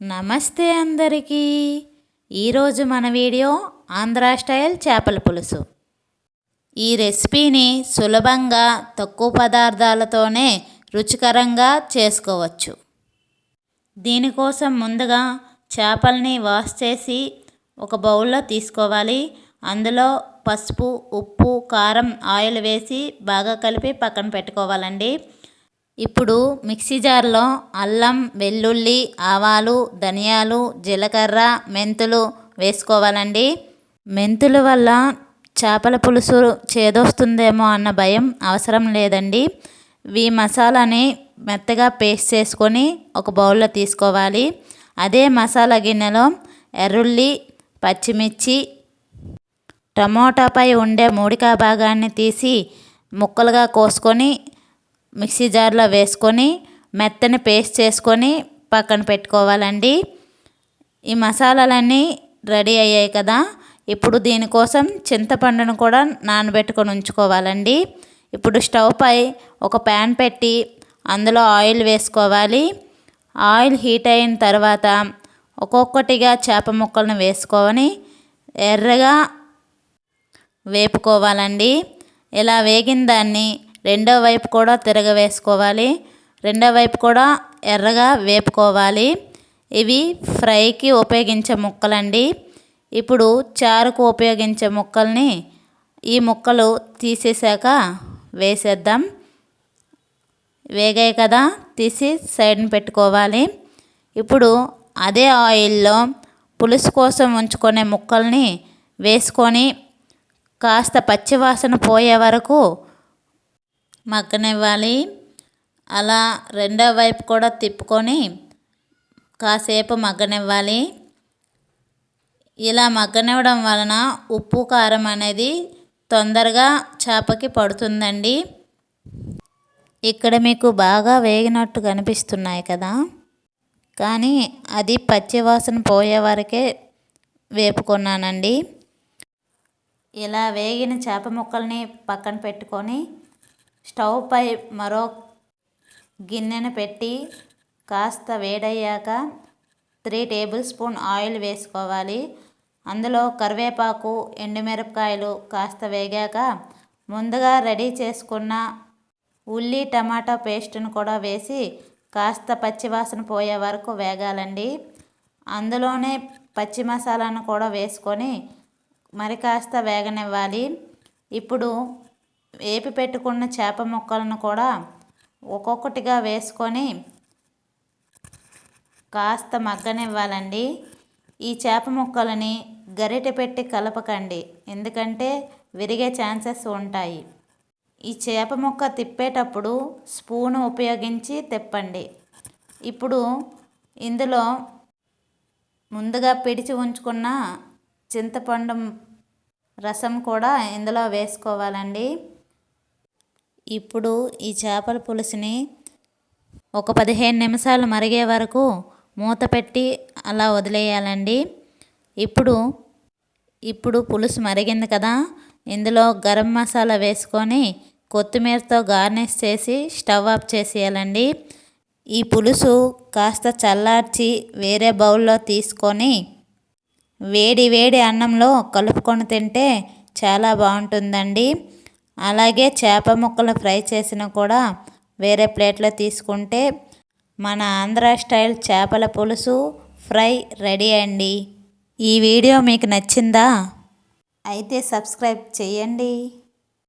నమస్తే అందరికీ. ఈరోజు మన వీడియో ఆంధ్ర స్టైల్ చేపల పులుసు. ఈ రెసిపీని సులభంగా తక్కువ పదార్థాలతోనే రుచికరంగా చేసుకోవచ్చు. దీనికోసం ముందుగా చేపల్ని వాష్ చేసి ఒక బౌల్లో తీసుకోవాలి. అందులో పసుపు ఉప్పు కారం ఆయిల్ వేసి బాగా కలిపి పక్కన పెట్టుకోవాలండి. ఇప్పుడు మిక్సీ జార్లో అల్లం వెల్లుల్లి ఆవాలు ధనియాలు జీలకర్ర మెంతులు వేసుకోవాలండి. మెంతుల వల్ల చేపల పులుసు చేదొస్తుందేమో అన్న భయం అవసరం లేదండి. ఈ మసాలాని మెత్తగా పేస్ట్ చేసుకొని ఒక బౌల్లో తీసుకోవాలి. అదే మసాలా గిన్నెలో ఎర్రుల్లి పచ్చిమిర్చి టమోటాపై ఉండే మూడికా భాగాన్ని తీసి ముక్కలుగా కోసుకొని మిక్సీ జార్లో వేసుకొని మెత్తని పేస్ట్ చేసుకొని పక్కన పెట్టుకోవాలండి. ఈ మసాలాలన్నీ రెడీ అయ్యాయి కదా. ఇప్పుడు దీనికోసం చింతపండును కూడా నానబెట్టుకొని ఉంచుకోవాలండి. ఇప్పుడు స్టవ్ పై ఒక ప్యాన్ పెట్టి అందులో ఆయిల్ వేసుకోవాలి. ఆయిల్ హీట్ అయిన తర్వాత ఒక్కొక్కటిగా చేప ముక్కలను వేసుకొని ఎర్రగా వేపుకోవాలండి. ఇలా వేగిన దాన్ని రెండో వైపు కూడా తిరగవేసుకోవాలి. రెండో వైపు కూడా ఎర్రగా వేపుకోవాలి. ఇవి ఫ్రైకి ఉపయోగించే ముక్కలండి. ఇప్పుడు చారుకు ఉపయోగించే ముక్కల్ని ఈ ముక్కలు తీసేసాక వేసేద్దాం. వేగాయి కదా తీసి సైడ్ని పెట్టుకోవాలి. ఇప్పుడు అదే ఆయిల్లో పులుసు కోసం ఉంచుకునే ముక్కల్ని వేసుకొని కాస్త పచ్చివాసన పోయే వరకు మగ్గనివ్వాలి. అలా రెండో వైపు కూడా తిప్పుకొని కాసేపు మగ్గనివ్వాలి. ఇలా మగ్గనివ్వడం వలన ఉప్పు కారం అనేది తొందరగా చేపకి పడుతుందండి. ఇక్కడ మీకు బాగా వేగినట్టు కనిపిస్తున్నాయి కదా. కానీ అది పచ్చివాసన పోయే వరకే వేపుకున్నానండి. ఇలా వేగిన చేప ముక్కల్ని పక్కన పెట్టుకొని స్టవ్ పై మరో గిన్నెను పెట్టి కాస్త వేడయ్యాక త్రీ టేబుల్ స్పూన్ ఆయిల్ వేసుకోవాలి. అందులో కరివేపాకు ఎండుమిరపకాయలు కాస్త వేగాక ముందుగా రెడీ చేసుకున్న ఉల్లి టమాటా పేస్ట్ను కూడా వేసి కాస్త పచ్చివాసన పోయే వరకు వేగాలండి. అందులోనే పచ్చి మసాలాను కూడా వేసుకొని మరి కాస్త వేగనివ్వాలి. ఇప్పుడు వేపి పెట్టుకున్న చేప ముక్కలను కూడా ఒక్కొక్కటిగా వేసుకొని కాస్త మగ్గనివ్వాలండి. ఈ చేప ముక్కలని గరిటె పెట్టి కలపకండి. ఎందుకంటే విరిగే ఛాన్సెస్ ఉంటాయి. ఈ చేప ముక్క తిప్పేటప్పుడు స్పూన్ ఉపయోగించి తిప్పండి. ఇప్పుడు ఇందులో ముందుగా పిడిచి ఉంచుకున్న చింతపండు రసం కూడా ఇందులో వేసుకోవాలండి. ఇప్పుడు ఈ చేపల పులుసుని ఒక పదిహేను నిమిషాలు మరిగే వరకు మూత పెట్టి అలా వదిలేయాలండి. ఇప్పుడు ఇప్పుడు పులుసు మరిగింది కదా ఇందులో గరం మసాలా వేసుకొని కొత్తిమీరతో గార్నిష్ చేసి స్టవ్ ఆఫ్ చేసేయాలండి. ఈ పులుసు కాస్త చల్లార్చి వేరే బౌల్లో తీసుకొని వేడి వేడి అన్నంలో కలుపుకొని తింటే చాలా బాగుంటుందండి. అలాగే చేప ముక్కలు ఫ్రై చేసిన కూడా వేరే ప్లేట్లో తీసుకుంటే మన ఆంధ్ర స్టైల్ చేపల పులుసు ఫ్రై రెడీ అండి. ఈ వీడియో మీకు నచ్చిందా? అయితే సబ్స్క్రైబ్ చేయండి.